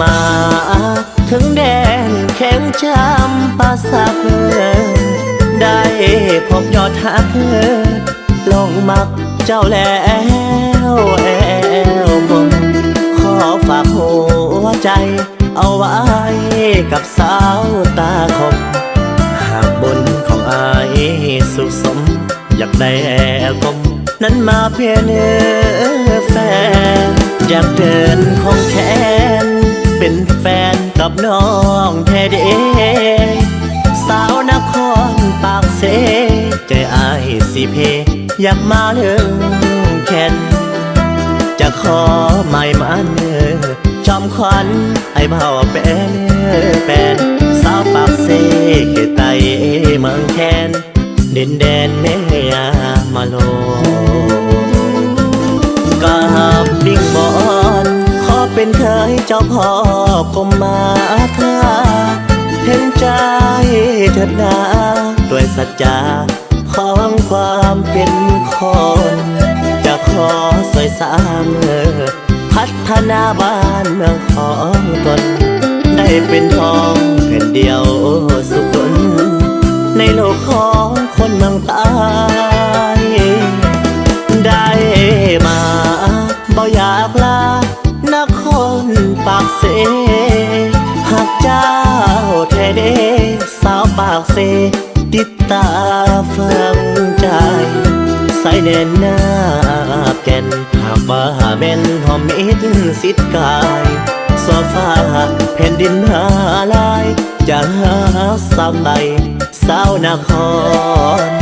มา ถึงแดนแข็งจำปาสักได้พบยอดทักลงมักเจ้าแล้วแอวมนขอฝากหัวใจ เอาไว้กับสาวตาคมหากบนของอายสุขสม อยากได้แอร์กมนั้นมาเพียเนื้อแฟนอยากเดินของแขนเป็นแฟน กับน้องแท้เดสาวนครปากเสใจอายสิเพ อยากมาเรื่องแค่นจะขอไม่มันจอมขวัญไอ้เบาเป็นเป็นสาวปากเสเขตไตเมืองแคนดินแดนเมียมาโล เป็นเคยเจ้าพ่อกรมมาทาเห็นใจเถิดนาด้วยสัจจาของความเป็นคน จะขอสวยสร้างพัฒนาบ้านเมืองของตน ได้เป็นทองแผ่นเดียวสุขตนในโลกของาวปากเสติดตาฟังใจ ใส่แน่นหน้าแก่น หากว่าแม่นหอมมิดสิทธิ์กายสซฟ้าแผ่นดินหาลาย จะหาสาวใดสาวนคร